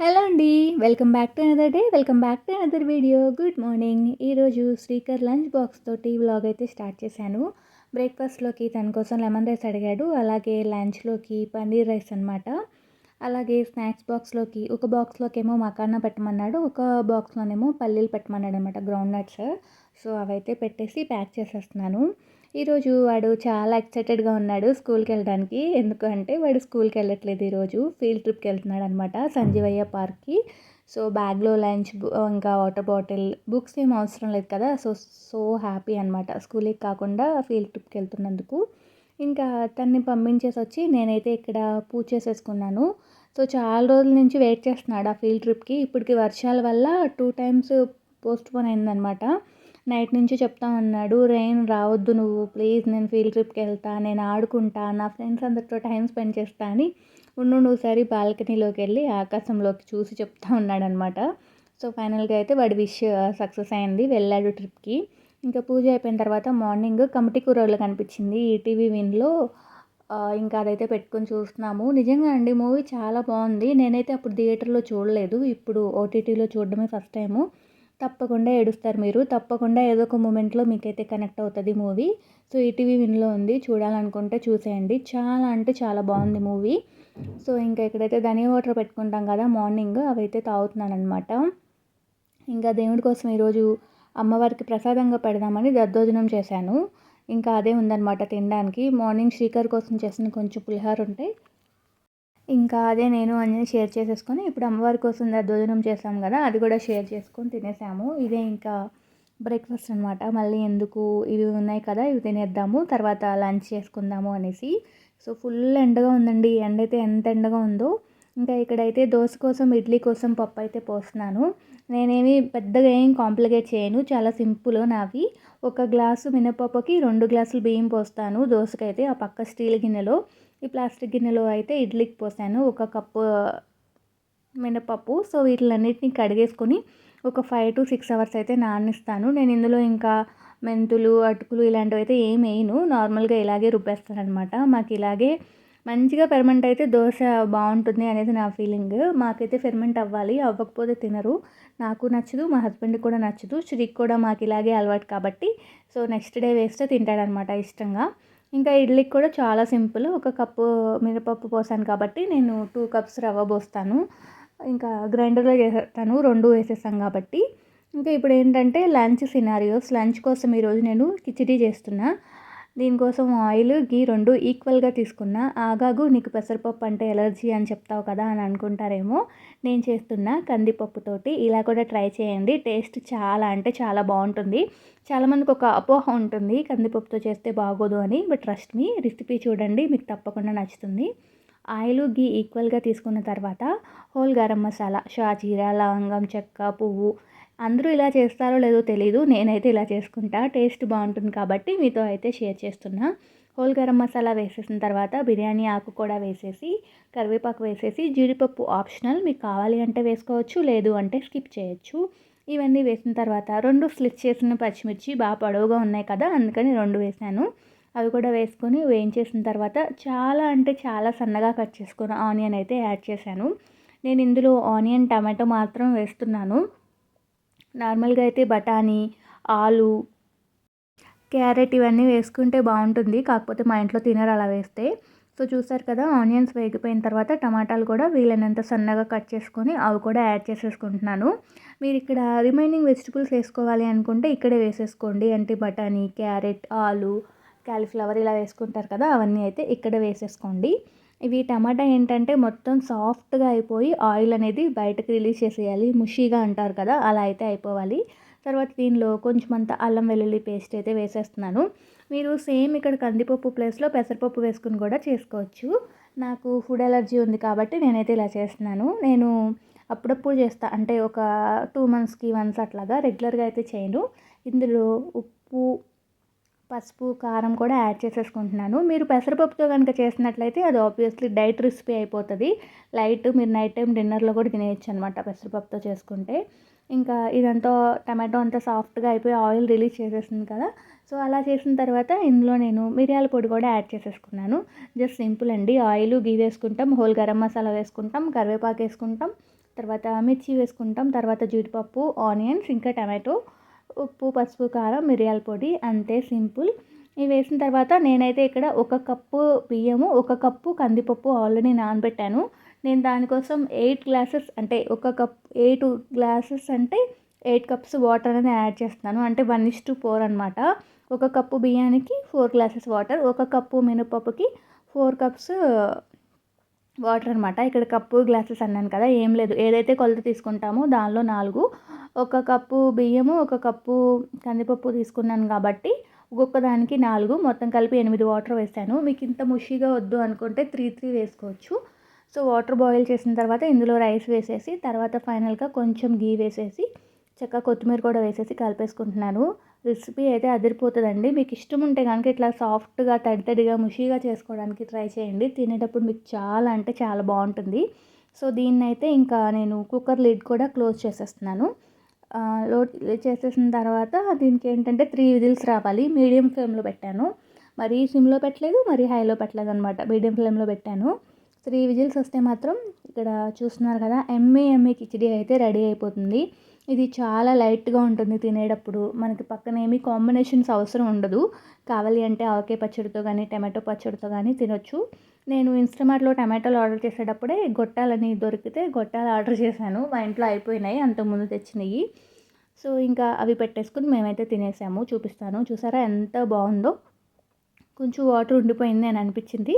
Hello అండి welcome back to another day welcome back to another video. Good morning. ఈరోజు speaker lunch box తోటి vlog అయితే start చేశాను. బ్రేక్ఫాస్ట్లోకి తన కోసం లెమన్ రైస్ అడిగాడు. అలాగే లంచ్లోకి పన్నీర్ రైస్ అనమాట అలాగే స్నాక్స్ బాక్స్లోకి ఒక బాక్స్లోకేమో మకానా పెట్టమన్నాడు. ఒక బాక్స్లోనేమో పల్లీలు పెట్టమన్నాడు అనమాట గ్రౌండ్ నట్స్ సో అవైతే పెట్టేసి ప్యాక్ చేసేస్తున్నాను. ఈరోజు వాడు చాలా ఎక్సైటెడ్గా ఉన్నాడు స్కూల్కి వెళ్ళడానికి. ఎందుకంటే వాడు స్కూల్కి వెళ్ళట్లేదు ఈరోజు. ఫీల్డ్ ట్రిప్కి వెళ్తున్నాడు అనమాట సంజీవయ్య పార్క్కి. సో బ్యాగ్లో లంచ్ ఇంకా వాటర్ బాటిల్ బుక్స్ ఏం అవసరం లేదు కదా. సో సో హ్యాపీ అనమాట స్కూల్కి కాకుండా ఫీల్డ్ ట్రిప్కి వెళ్తున్నందుకు. ఇంకా తన్ని పంపించేసి వచ్చి నేనైతే ఇక్కడ పూజ చేసేసుకున్నాను. సో చాలా రోజుల నుంచి వెయిట్ చేస్తున్నాడు ఆ ఫీల్డ్ ట్రిప్కి. ఇప్పటికి వర్షాల వల్ల టూ టైమ్స్ పోస్ట్ పోన్ అయిందనమాట నైట్ నుంచి చెప్తా ఉన్నాడు రెయిన్ రావద్దు నువ్వు ప్లీజ్ నేను ఫీల్డ్ ట్రిప్కి వెళ్తా నేను ఆడుకుంటా నా ఫ్రెండ్స్ అందరితో టైం స్పెండ్ చేస్తా అని ఉండు నువ్వుసారి బాల్కనీలోకి వెళ్ళి ఆకాశంలోకి చూసి చెప్తా ఉన్నాడనమాట సో ఫైనల్గా అయితే వాడి విష్ సక్సెస్ అయింది వెళ్ళాడు ట్రిప్కి. ఇంకా పూజ అయిపోయిన తర్వాత మార్నింగ్ కమిటీ కూరలో కనిపించింది ఈటీవీ విన్లో ఇంకా అదైతే పెట్టుకొని చూస్తున్నాము. నిజంగా అండి మూవీ చాలా బాగుంది. నేనైతే అప్పుడు థియేటర్లో చూడలేదు ఇప్పుడు ఓటీటీలో చూడడమే ఫస్ట్ టైము. తప్పకుండా ఏడుస్తారు మీరు. తప్పకుండా ఏదో ఒక మూమెంట్లో మీకైతే కనెక్ట్ అవుతుంది మూవీ. సో ఈటీవీ విన్లో ఉంది. చూడాలనుకుంటే చూసేయండి. చాలా అంటే చాలా బాగుంది మూవీ. సో ఇంకా ఇక్కడైతే ధనియా వాటర్ పెట్టుకుంటాం కదా మార్నింగ్ అవైతే తాగుతున్నాను అనమాట ఇంకా దేవుడి కోసం ఈరోజు అమ్మవారికి ప్రసాదంగా పెడదామని దద్దోజనం చేశాను. ఇంకా అదే ఉందన్నమాట తినడానికి. మార్నింగ్ శ్రీకర్ కోసం చేసిన కొంచెం పులిహార ఉంటే ఇంకా అదే నేను అన్నీ షేర్ చేసేసుకొని ఇప్పుడు అమ్మవారి కోసం దద్దోజనం చేసాం కదా అది కూడా షేర్ చేసుకొని తినేసాము. ఇదే ఇంకా బ్రేక్ఫాస్ట్ అనమాట మళ్ళీ ఎందుకు ఇవి ఉన్నాయి కదా ఇవి తినేద్దాము తర్వాత లంచ్ చేసుకుందాము అనేసి. సో ఫుల్ ఎండగా ఉందండి. ఎండ అయితే ఎంత ఎండగా ఉందో. ఇంకా ఇక్కడైతే దోశ కోసం ఇడ్లీ కోసం పప్పు అయితే పోస్తున్నాను. నేనేమి పెద్దగా ఏం కాంప్లికేట్ చేయను. చాలా సింపుల్ నావి. ఒక గ్లాసు మినపప్పుకి రెండు గ్లాసులు బియ్యం పోస్తాను దోశకైతే ఆ పక్క స్టీల్ గిన్నెలో. ఈ ప్లాస్టిక్ గిన్నెలో అయితే ఇడ్లీకి పోసాను. ఒక కప్పు మినపప్పు. సో వీటిలన్నిటిని కడిగేసుకొని ఒక ఫైవ్ టు సిక్స్ అవర్స్ అయితే నానిస్తాను. నేను ఇందులో ఇంకా మెంతులు అటుకులు ఇలాంటివి అయితే ఏం వేయను. నార్మల్గా ఇలాగే రుబ్బేస్తాను అనమాట మాకు ఇలాగే మంచిగా ఫెర్మెంట్ అయితే దోశ బాగుంటుంది అనేది నా ఫీలింగ్. మాకైతే ఫెర్మెంట్ అవ్వాలి. అవ్వకపోతే తినరు. నాకు నచ్చదు. మా హస్బెండ్కి కూడా నచ్చదు. శ్రీకి కూడా మాకు ఇలాగే అలవాటు కాబట్టి. సో నెక్స్ట్ డే వేస్తే తింటాడనమాట ఇష్టంగా. ఇంకా ఇడ్లీకి కూడా చాలా సింపుల్. ఒక కప్పు మినపప్పు పోసాను కాబట్టి నేను టూ కప్స్ రవ్వ పోస్తాను. ఇంకా గ్రైండర్లో చేస్తాను రెండు వేసేస్తాం కాబట్టి. ఇంకా ఇప్పుడు ఏంటంటే లంచ్ సినారియోస్ లంచ్ కోసం ఈరోజు నేను కిచిడీ చేస్తున్నా. దీనికోసం ఆయిల్ గీ రెండు ఈక్వల్గా తీసుకున్నా ఆగాగు నీకు పెసరపప్పు అంటే ఎలర్జీ అని చెప్తావు కదా అని అనుకుంటారేమో. నేను చేస్తున్న కందిపప్పుతోటి ఇలా కూడా ట్రై చేయండి. టేస్ట్ చాలా అంటే చాలా బాగుంటుంది. చాలామందికి ఒక అపోహ ఉంటుంది కందిపప్పుతో చేస్తే బాగోదు అని బట్ ట్రస్ట్ మీ రెసిపీ చూడండి మీకు తప్పకుండా నచ్చుతుంది. ఆయిల్ గీ ఈక్వల్గా తీసుకున్న తర్వాత హోల్ గరం మసాలా షాజీరా లవంగం చెక్క పువ్వు అందరూ ఇలా చేస్తారో లేదో తెలీదు నేనైతే ఇలా చేసుకుంటా టేస్ట్ బాగుంటుంది కాబట్టి మీతో అయితే షేర్ చేస్తున్నా. హోల్ గరం మసాలా వేసేసిన తర్వాత బిర్యానీ ఆకు కూడా వేసేసి కరివేపాకు వేసేసి జీడిపప్పు ఆప్షనల్ మీకు కావాలి అంటే వేసుకోవచ్చు లేదు అంటే స్కిప్ చేయొచ్చు. ఇవన్నీ వేసిన తర్వాత రెండు స్లిట్ చేసిన పచ్చిమిర్చి బాగా పొడవుగా ఉన్నాయి కదా అందుకని రెండు వేసాను. అవి కూడా వేసుకొని వేయించేసిన తర్వాత చాలా అంటే చాలా సన్నగా కట్ చేసుకున్న ఆనియన్ అయితే యాడ్ చేశాను. నేను ఇందులో ఆనియన్ టమాటో మాత్రం వేస్తున్నాను. నార్మల్గా అయితే బఠానీ ఆలు క్యారెట్ ఇవన్నీ వేసుకుంటే బాగుంటుంది. కాకపోతే మా ఇంట్లో తినరు అలా వేస్తే. సో చూసారు కదా ఆనియన్స్ వేగిపోయిన తర్వాత టమాటాలు కూడా వీలైనంత సన్నగా కట్ చేసుకొని అవి కూడా యాడ్ చేసేసుకుంటున్నాను. మీరు ఇక్కడ రిమైనింగ్ వెజిటబుల్స్ వేసుకోవాలి అనుకుంటే ఇక్కడే వేసేసుకోండి. అంటే బఠానీ క్యారెట్ ఆలు క్యాలీఫ్లవర్ ఇలా వేసుకుంటారు కదా అవన్నీ అయితే ఇక్కడ వేసేసుకోండి. ఇవి టమాటా ఏంటంటే మొత్తం సాఫ్ట్గా అయిపోయి ఆయిల్ అనేది బయటకు రిలీజ్ చేసేయాలి. ముషిగా అంటారు కదా అలా అయితే అయిపోవాలి. తర్వాత దీనిలో కొంచెం అంత అల్లం వెల్లుల్లి పేస్ట్ అయితే వేసేస్తున్నాను. మీరు సేమ్ ఇక్కడ కందిపప్పు ప్లేస్లో పెసరపప్పు వేసుకుని కూడా చేసుకోవచ్చు. నాకు ఫుడ్ ఎలర్జీ ఉంది కాబట్టి నేనైతే ఇలా చేస్తున్నాను. నేను అప్పుడప్పుడు చేస్తా అంటే ఒక టూ మంత్స్కి వన్స్ అట్లాగా రెగ్యులర్గా అయితే చేయను. ఇందులో ఉప్పు పసుపు కారం కూడా యాడ్ చేసేసుకుంటున్నాను. మీరు పెసరపప్పుతో కనుక చేసినట్లయితే అది ఆబ్వియస్లీ డైట్ రెసిపీ అయిపోతుంది. లైట్ మీరు నైట్ టైం డిన్నర్లో కూడా తినేయచ్చు అనమాట పెసరపప్పుతో చేసుకుంటే. ఇంకా ఇదంతా టమాటో అంతా సాఫ్ట్గా అయిపోయి ఆయిల్ రిలీజ్ చేసేసింది కదా. సో అలా చేసిన తర్వాత ఇందులో నేను మిరియాల పొడి కూడా యాడ్ చేసేసుకున్నాను. జస్ట్ సింపుల్ అండి. ఆయిల్ గీ వేసుకుంటాం హోల్ గరం మసాలా వేసుకుంటాం కరివేపాకు వేసుకుంటాం తర్వాత మిర్చి వేసుకుంటాం తర్వాత జీడిపప్పు ఆనియన్స్ ఇంకా టమాటో. ఉప్పు పసుపు కారం మిరియాల పొడి అంతే సింపుల్. ఇవి వేసిన తర్వాత నేనైతే ఇక్కడ ఒక కప్పు బియ్యము ఒక కప్పు కందిపప్పు ఆల్రెడీ నానబెట్టాను. నేను దానికోసం ఎయిట్ గ్లాసెస్ అంటే ఒక కప్ ఎయిట్ గ్లాసెస్ అంటే ఎయిట్ కప్స్ వాటర్ అనేది యాడ్ చేస్తున్నాను. అంటే వన్ ఇస్ టు ఫోర్ అనమాట ఒక కప్పు బియ్యానికి ఫోర్ గ్లాసెస్ వాటర్ ఒక కప్పు మినపప్పుకి ఫోర్ కప్స్ వాటర్ అనమాట ఇక్కడ కప్పు గ్లాసెస్ అన్నాను కదా ఏం లేదు. ఏదైతే కొలత తీసుకుంటామో దానిలో నాలుగు. ఒక కప్పు బియ్యము ఒక కప్పు కందిపప్పు తీసుకున్నాను కాబట్టి ఒక్కొక్క దానికి నాలుగు. మొత్తం కలిపి ఎనిమిది వాటర్ వేసాను. మీకు ఇంత ముషిగా వద్దు అనుకుంటే త్రీ త్రీ వేసుకోవచ్చు. సో వాటర్ బాయిల్ చేసిన తర్వాత ఇందులో రైస్ వేసేసి తర్వాత ఫైనల్గా కొంచెం గీ వేసేసి చక్కగా కొత్తిమీర కూడా వేసేసి కలిపేసుకుంటున్నాను రెసిపీ అయితే అదిరిపోతుందండి. మీకు ఇష్టం ఉంటే కనుక ఇట్లా సాఫ్ట్గా తడి తడిగా ముషిగా చేసుకోవడానికి ట్రై చేయండి. తినేటప్పుడు మీకు చాలా అంటే చాలా బాగుంటుంది. సో దీన్ని అయితే ఇంకా నేను కుక్కర్ లిడ్ కూడా క్లోజ్ చేసేస్తున్నాను. లో చేసేసిన తర్వాత దీనికి ఏంటంటే త్రీ విజిల్స్ రావాలి. మీడియం ఫ్లేమ్లో పెట్టాను. మరీ సిమ్లో పెట్టలేదు మరీ హైలో పెట్టలేదు అనమాట మీడియం ఫ్లేమ్లో పెట్టాను. త్రీ విజిల్స్ వస్తే మాత్రం ఇక్కడ చూస్తున్నారు కదా ఎమ్మె ఎమ్మె కిచిడి అయితే రెడీ అయిపోతుంది. ఇది చాలా లైట్గా ఉంటుంది తినేటప్పుడు. మనకి పక్కన ఏమీ కాంబినేషన్స్ అవసరం ఉండదు. కావాలి అంటే ఆవకాయ పచ్చడితో కానీ టమాటో పచ్చడితో కానీ తినొచ్చు. నేను ఇన్స్టామార్ట్లో టమాటోలు ఆర్డర్ చేసేటప్పుడే గొట్టాలని దొరికితే గొట్టాలు ఆర్డర్ చేశాను. మా ఇంట్లో అయిపోయినాయి అంతకుముందు తెచ్చినాయి. సో ఇంకా అవి పెట్టేసుకుని మేమైతే తినేసాము. చూపిస్తాను. చూసారా ఎంత బాగుందో? కొంచెం వాటర్ ఉండిపోయింది అని అనిపించింది.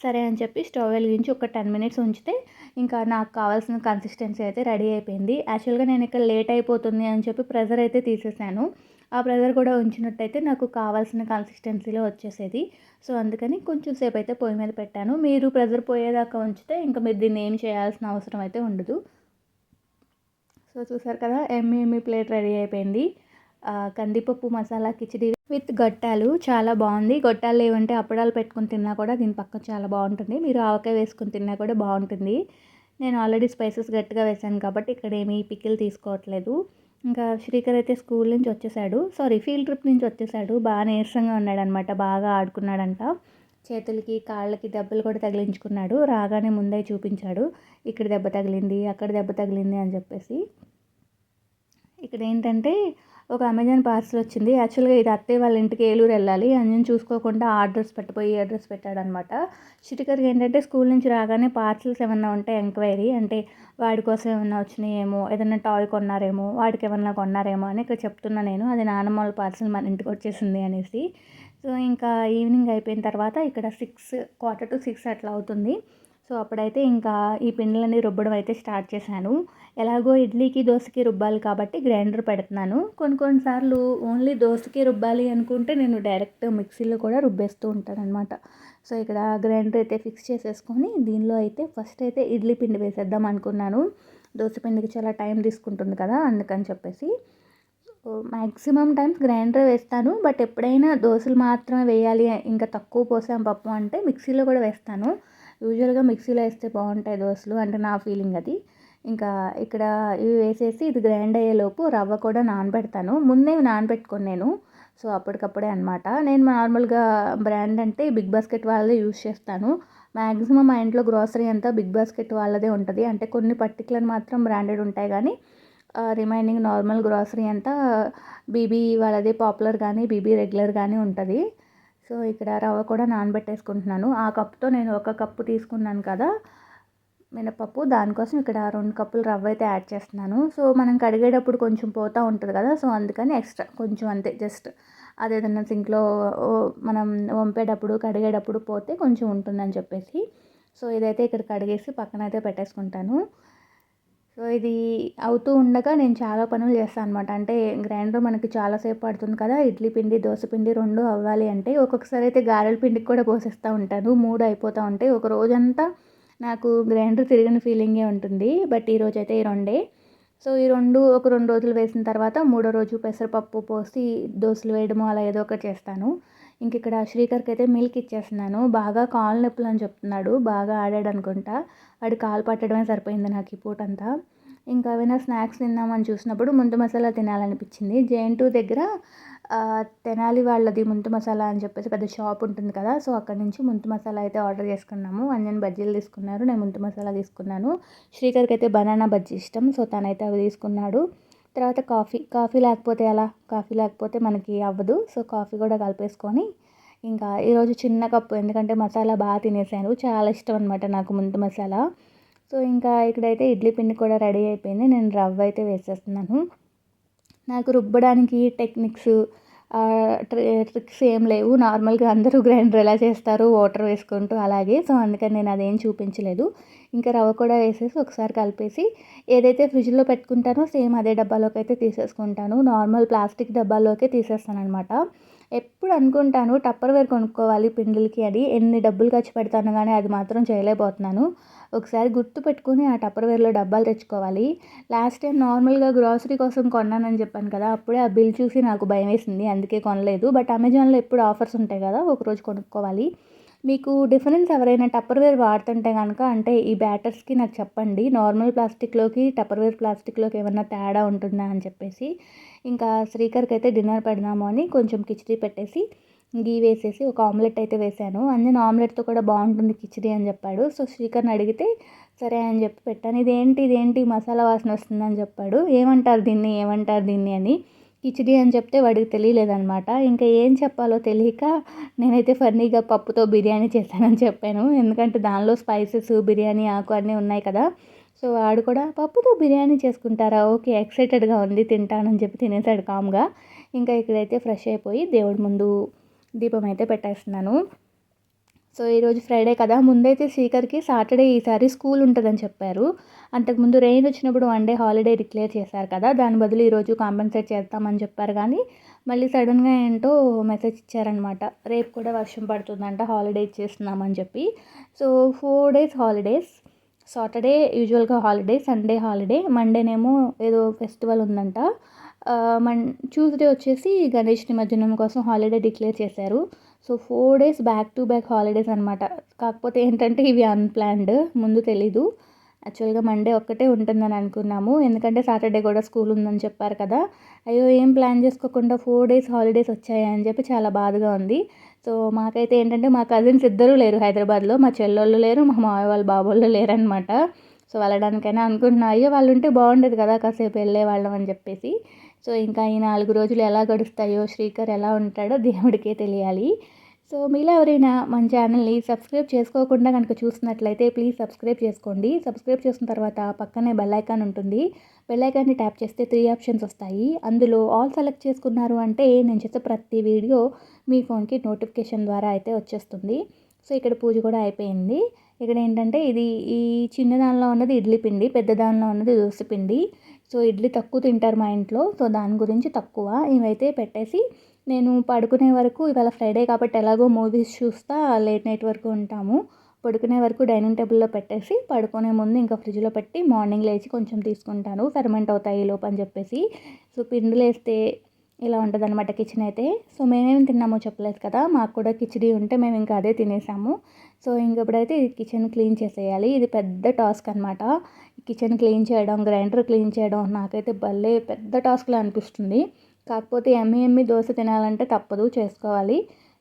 సరే అని చెప్పి స్టవ్ వెలిగించి ఒక టెన్ మినిట్స్ ఉంచితే ఇంకా నాకు కావాల్సిన కన్సిస్టెన్సీ అయితే రెడీ అయిపోయింది. యాక్చువల్గా నేను ఇక్కడ లేట్ అయిపోతుంది అని చెప్పి ప్రెజర్ అయితే తీసేసాను. ఆ ప్రెజర్ కూడా ఉంచినట్టయితే నాకు కావాల్సిన కన్సిస్టెన్సీలో వచ్చేసేది. సో అందుకని కొంచెం సేపు అయితే పొయ్యి మీద పెట్టాను. మీరు ప్రెజర్ పోయేదాకా ఉంచితే ఇంకా మీరు దీన్ని ఏం చేయాల్సిన అవసరం అయితే ఉండదు. సో చూసారు కదా ఎమ్మి ఎమ్మి ప్లేట్ రెడీ అయిపోయింది. కందిపప్పు మసాలా కిచిడి విత్ గొట్టాలు. చాలా బాగుంది. గొట్టాలు లేవంటే అప్పడాలు పెట్టుకుని తిన్నా కూడా దీని పక్కన చాలా బాగుంటుంది. మీరు ఆవకాయ వేసుకుని తిన్నా కూడా బాగుంటుంది. నేను ఆల్రెడీ స్పైసెస్ గట్టిగా వేసాను కాబట్టి ఇక్కడ ఏమీ పికిల్ తీసుకోవట్లేదు. ఇంకా శ్రీకర్ అయితే స్కూల్ నుంచి వచ్చేసాడు. సారీ ఫీల్డ్ ట్రిప్ నుంచి వచ్చేసాడు. బాగా నీరసంగా ఉన్నాడనమాట. బాగా ఆడుకున్నాడంట. చేతులకి కాళ్ళకి దెబ్బలు కూడా తగిలించుకున్నాడు. రాగానే ముందే చూపించాడు. ఇక్కడ దెబ్బ తగిలింది అక్కడ దెబ్బ తగిలింది అని చెప్పేసి. ఇక్కడ ఏంటంటే ఒక అమెజాన్ పార్సల్ వచ్చింది. యాక్చువల్గా ఇది అత్తయ్య వాళ్ళ ఇంటికి ఏలూరు వెళ్ళాలి. అని నేను చూసుకోకుండా అడ్రస్ పెట్టిపోయి అడ్రస్ పెట్టాడనమాట. చిటికర్కి ఏంటంటే స్కూల్ నుంచి రాగానే పార్సల్స్ ఏమన్నా ఉంటే ఎంక్వైరీ అంటే వాడి కోసం ఏమన్నా వచ్చినాయేమో ఏదైనా టాయ్ కొన్నారేమో వాడికి ఏమన్నా కొన్నారేమో అని ఇక్కడ చెప్తున్నా నేను. అది నానమ్మ వాళ్ళ పార్సల్ మన ఇంటికి వచ్చేసింది అనేసి. సో ఇంకా ఈవినింగ్ అయిపోయిన తర్వాత ఇక్కడ సిక్స్ క్వార్టర్ టు సిక్స్ అట్లా అవుతుంది. సో అప్పుడైతే ఇంకా ఈ పిండిలని రుబ్బడం అయితే స్టార్ట్ చేశాను. ఎలాగో ఇడ్లీకి దోశకి రుబ్బాలి కాబట్టి గ్రైండర్ పెడుతున్నాను. కొన్ని కొన్నిసార్లు ఓన్లీ దోశకి రుబ్బాలి అనుకుంటే నేను డైరెక్ట్ మిక్సీలో కూడా రుబ్బేస్తూ ఉంటాను అనమాట సో ఇక్కడ గ్రైండర్ అయితే ఫిక్స్ చేసేసుకొని దీనిలో అయితే ఫస్ట్ అయితే ఇడ్లీ పిండి వేసేద్దాం అనుకున్నాను. దోశ పిండికి చాలా టైం తీసుకుంటుంది కదా అందుకని చెప్పేసి. మ్యాక్సిమం టైమ్స్ గ్రైండర్ వేస్తాను బట్ ఎప్పుడైనా దోశలు మాత్రమే వేయాలి ఇంకా తక్కువ పోసాం పప్పు అంటే మిక్సీలో కూడా వేస్తాను. యూజువల్గా మిక్సీలో వేస్తే బాగుంటాయి దోశలు అంటే నా ఫీలింగ్ అది. ఇంకా ఇక్కడ ఇవి వేసేసి ఇది గ్రైండ్ అయ్యేలోపు రవ్వ కూడా నానబెడతాను. ముందే నానబెట్టుకుని నేను. సో అప్పటికప్పుడే అనమాట నేను నార్మల్గా బ్రాండ్ అంటే బిగ్ బాస్కెట్ వాళ్ళదే యూస్ చేస్తాను. మ్యాక్సిమం మా ఇంట్లో గ్రాసరీ అంతా బిగ్ బాస్కెట్ వాళ్ళదే ఉంటుంది. అంటే కొన్ని పర్టికులర్ మాత్రం బ్రాండెడ్ ఉంటాయి కానీ రిమైనింగ్ నార్మల్ గ్రాసరీ అంతా బీబీ వాళ్ళది పాపులర్ కానీ బీబీ రెగ్యులర్ కానీ ఉంటుంది. సో ఇక్కడ రవ్వ కూడా నానబెట్టేసుకుంటున్నాను. ఆ కప్తో నేను ఒక కప్పు తీసుకున్నాను కదా మినపప్పు. దానికోసం ఇక్కడ రెండు కప్పులు రవ్వ అయితే యాడ్ చేస్తున్నాను. సో మనం కడిగేటప్పుడు కొంచెం పోతూ ఉంటుంది కదా సో అందుకని ఎక్స్ట్రా కొంచెం అంతే. జస్ట్ అదేదన్నా సింక్లో మనం వంపేటప్పుడు కడిగేటప్పుడు పోతే కొంచెం ఉంటుందని చెప్పేసి. సో ఇదైతే ఇక్కడ కడిగేసి పక్కన అయితే పెట్టేసుకుంటాను. సో ఇది అవుతూ ఉండగా నేను చాలా పనులు చేస్తాను అనమాట అంటే గ్రైండర్ మనకి చాలాసేపు పడుతుంది కదా ఇడ్లీ పిండి దోశ పిండి రెండు అవ్వాలి అంటే ఒక్కొక్కసారి అయితే గారెల పిండికి కూడా పోసేస్తూ ఉంటాను. మూడు అయిపోతూ ఉంటాయి. ఒక రోజంతా నాకు గ్రైండర్ తిరిగిన ఫీలింగే ఉంటుంది. బట్ ఈరోజు అయితే ఈ రెండే. సో ఈ రెండు ఒక రెండు రోజులు వేసిన తర్వాత మూడో రోజు పెసరపప్పు పోసి దోశలు వేయడము అలా ఏదో ఒకటి చేస్తాను. ఇంక ఇక్కడ శ్రీకర్కి అయితే మిల్క్ ఇచ్చేస్తున్నాను. బాగా కాలు నొప్పులు అని చెప్తున్నాడు. బాగా ఆడాడు అనుకుంటా. వాడి కాలు పట్టడమే సరిపోయింది నాకు ఈ పూటంతా ఇంకా ఏమైనా స్నాక్స్ తిందామని చూసినప్పుడు ముందు మసాలా తినాలనిపించింది. జేఎన్ టూ దగ్గర తెనాలి వాళ్ళది ముంతు మసాలా అని చెప్పేసి పెద్ద షాప్ ఉంటుంది కదా సో అక్కడ నుంచి ముంతు మసాలా అయితే ఆర్డర్ చేసుకున్నాము. అంజన్ బజ్జీలు తీసుకున్నారు. నేను ముంతు మసాలా తీసుకున్నాను. శ్రీకర్కి అయితే బనానా బజ్జీ ఇష్టం సో తనైతే అవి తీసుకున్నాడు. తర్వాత కాఫీ కాఫీ లేకపోతే అలా కాఫీ లేకపోతే మనకి అవ్వదు. సో కాఫీ కూడా కలిపేసుకొని ఇంకా ఈరోజు చిన్న కప్పు ఎందుకంటే మసాలా బాగా తినేసాను. చాలా ఇష్టం అనమాట నాకు ముందు మసాలా. సో ఇంకా ఇక్కడైతే ఇడ్లీ పిండి కూడా రెడీ అయిపోయింది. నేను రవ్వ అయితే వేసేస్తున్నాను. నాకు రుబ్బడానికి టెక్నిక్స్ ట్రిక్స్ ఏం లేవు. నార్మల్గా అందరూ గ్రైండర్ ఎలా చేస్తారు వాటర్ వేసుకుంటూ అలాగే. సో అందుకని నేను అదేం చూపించలేదు. ఇంకా రవ్వ కూడా వేసేసి ఒకసారి కలిపేసి ఏదైతే ఫ్రిడ్జ్లో పెట్టుకుంటానో సేమ్ అదే డబ్బాలోకి అయితే తీసేసుకుంటాను. నార్మల్ ప్లాస్టిక్ డబ్బాలోకే తీసేస్తాను అనమాట ఎప్పుడు అనుకుంటాను టప్పర్వేర్ కొనుక్కోవాలి పిండిలకి అని ఎన్ని డబ్బులు ఖర్చు పెడతాను కానీ అది మాత్రం చేయలేకపోతున్నాను. ఒకసారి గుర్తు పెట్టుకుని ఆ టప్పర్వేర్లో డబ్బాలు తెచ్చుకోవాలి. లాస్ట్ టైం నార్మల్గా గ్రాసరీ కోసం కొన్నానని చెప్పాను కదా అప్పుడే ఆ బిల్ చూసి నాకు భయం వేసింది అందుకే కొనలేదు. బట్ అమెజాన్లో ఎప్పుడు ఆఫర్స్ ఉంటాయి కదా ఒకరోజు కొనుక్కోవాలి. మీకు డిఫరెన్స్ ఎవరైనా టప్పర్వేర్ వాడుతుంటే కనుక అంటే ఈ బ్యాటర్స్కి నాకు చెప్పండి. నార్మల్ ప్లాస్టిక్లోకి టప్పర్వేర్ ప్లాస్టిక్లోకి ఏమన్నా తేడా ఉంటుందా అని చెప్పేసి. ఇంకా శ్రీకర్కి అయితే డిన్నర్ పెడదాము అని కొంచెం కిచిడి పెట్టేసి గీ వేసేసి ఒక ఆమ్లెట్ అయితే వేశాను అందులో ఆమ్లెట్తో కూడా బాగుంటుంది కిచిడి అని చెప్పాడు. సో శ్రీకర్ని అడిగితే సరే అని చెప్పి పెట్టాను. ఇదేంటి ఇదేంటి మసాలా వాసన వస్తుందని చెప్పాడు. ఏమంటారు దీన్ని ఏమంటారు దీన్ని అని. కిచిడి అని చెప్తే వాడికి తెలియలేదనమాట ఇంకా ఏం చెప్పాలో తెలియక నేనైతే ఫన్నీగా పప్పుతో బిర్యానీ చేశానని చెప్పాను. ఎందుకంటే దానిలో స్పైసెస్ బిర్యానీ ఆకు అన్నీ ఉన్నాయి కదా. సో వాడు కూడా పప్పుతో బిర్యానీ చేసుకుంటారా? ఓకే ఎక్సైటెడ్గా ఉంది తింటానని చెప్పి తినేసాడు కామ్గా. ఇంకా ఇక్కడైతే ఫ్రెష్ అయిపోయి దేవుడి ముందు దీపం అయితే పెట్టేస్తున్నాను. సో ఈరోజు ఫ్రైడే కదా ముందైతే సీకర్కి సాటర్డే ఈసారి స్కూల్ ఉంటుందని చెప్పారు. అంతకుముందు రెయిన్ వచ్చినప్పుడు వన్ డే హాలిడే డిక్లేర్ చేశారు కదా దాని బదులు ఈరోజు కాంపెన్సేట్ చేస్తామని చెప్పారు కానీ మళ్ళీ సడన్గా ఏంటో మెసేజ్ ఇచ్చారనమాట రేపు కూడా వర్షం పడుతుందంట హాలిడే ఇచ్చేస్తున్నామని చెప్పి. So four days holidays Saturday యూజువల్గా హాలిడే సండే హాలిడే మండేనేమో ఏదో ఫెస్టివల్ ఉందంట. మన్ ట్యూస్డే వచ్చేసి గణేష్ నిమజ్జనం కోసం హాలిడే డిక్లేర్ చేశారు. So four days back to back holidays అనమాట కాకపోతే ఏంటంటే ఇవి అన్ప్లాన్డ్ ముందు తెలీదు. యాక్చువల్గా మండే ఒక్కటే ఉంటుందని అనుకున్నాము. ఎందుకంటే సాటర్డే కూడా స్కూల్ ఉందని చెప్పారు కదా. అయ్యో ఏం ప్లాన్ చేసుకోకుండా ఫోర్ డేస్ హాలిడేస్ వచ్చాయి అని చెప్పి చాలా బాధగా ఉంది. సో మాకైతే ఏంటంటే మా కజిన్స్ ఇద్దరూ లేరు హైదరాబాద్లో. మా చెల్లెళ్ళు లేరు మా మామయ్య వాళ్ళ బాబోళ్ళు లేరనమాట సో వెళ్ళడానికైనా అనుకుంటున్నా. అయ్యో వాళ్ళు ఉంటే బాగుండేది కదా కాసేపు వెళ్ళే వాళ్ళం అని చెప్పేసి. సో ఇంకా ఈ నాలుగు రోజులు ఎలా గడుస్తాయో శ్రీకర్ ఎలా ఉంటాడో దేవుడికే తెలియాలి. సో మీలో ఎవరైనా మన ఛానల్ని సబ్స్క్రైబ్ చేసుకోకుండా కనుక చూస్తున్నట్లయితే ప్లీజ్ సబ్స్క్రైబ్ చేసుకోండి. సబ్స్క్రైబ్ చేసిన తర్వాత పక్కనే బెల్ ఐకాన్ ఉంటుంది. బెల్ ఐకాన్ని ట్యాప్ చేస్తే త్రీ ఆప్షన్స్ వస్తాయి. అందులో ఆల్ సెలెక్ట్ చేసుకున్నారు అంటే నేను చేసే ప్రతి వీడియో మీ ఫోన్కి నోటిఫికేషన్ ద్వారా అయితే వచ్చేస్తుంది. సో ఇక్కడ పూజ కూడా అయిపోయింది. ఇక్కడ ఏంటంటే ఇది ఈ చిన్న దానిలో ఉన్నది ఇడ్లీ పిండి పెద్ద దానిలో ఉన్నది దోశ పిండి. సో ఇడ్లీ తక్కువ తింటారు మా ఇంట్లో. సో దాని గురించి తక్కువ. ఇవైతే పెట్టేసి నేను పడుకునే వరకు ఇవాళ ఫ్రైడే కాబట్టి ఎలాగో మూవీస్ చూస్తా లేట్ నైట్ వరకు ఉంటాము. పడుకునే వరకు డైనింగ్ టేబుల్లో పెట్టేసి పడుకునే ముందు ఇంకా ఫ్రిడ్జ్లో పెట్టి మార్నింగ్ లేచి కొంచెం తీసుకుంటాను. ఫెర్మెంట్ అవుతాయి లోపు అని చెప్పేసి. సో పిండిలు వేస్తే ఇలా ఉంటుంది అనమాట కిచెన్ అయితే. సో మేమేమి తిన్నామో చెప్పలేదు కదా మాకు కూడా కిచిడి ఉంటే మేము ఇంకా అదే తినేసాము. సో ఇంకప్పుడైతే కిచెన్ క్లీన్ చేసేయాలి. ఇది పెద్ద టాస్క్ అనమాట కిచెన్ క్లీన్ చేయడం గ్రైండర్ క్లీన్ చేయడం నాకైతే భలే పెద్ద టాస్క్లా అనిపిస్తుంది. కాకపోతే ఎమ్మి ఎమ్మి దోశ తినాలంటే తప్పదు చేసుకోవాలి.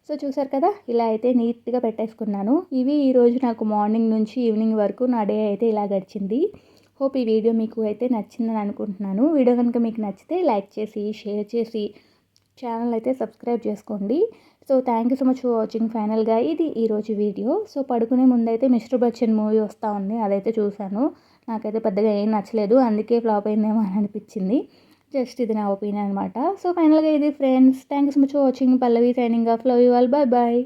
సో చూసారు కదా ఇలా అయితే నీట్గా పెట్టేసుకున్నాను. ఇవి ఈరోజు నాకు మార్నింగ్ నుంచి ఈవినింగ్ వరకు నా డే అయితే ఇలా గడిచింది. హోప్ ఈ వీడియో మీకు అయితే నచ్చిందని అనుకుంటున్నాను. వీడియో కనుక మీకు నచ్చితే లైక్ చేసి షేర్ చేసి ఛానల్ అయితే సబ్స్క్రైబ్ చేసుకోండి. So thank you so much for watching ఫైనల్గా ఇది ఈరోజు వీడియో. సో పడుకునే ముందైతే మిస్టర్ బచ్చన్ మూవీ వస్తూ ఉంది. అదైతే చూశాను. నాకైతే పెద్దగా ఏం నచ్చలేదు. అందుకే ఫ్లాప్ అయిందేమో అని అనిపించింది. జస్ట్ ఇది నా ఒపీనియన్ అనమాట సో ఫైనల్గా ఇది friends thank you so much for watching Pallavi signing off love you all bye bye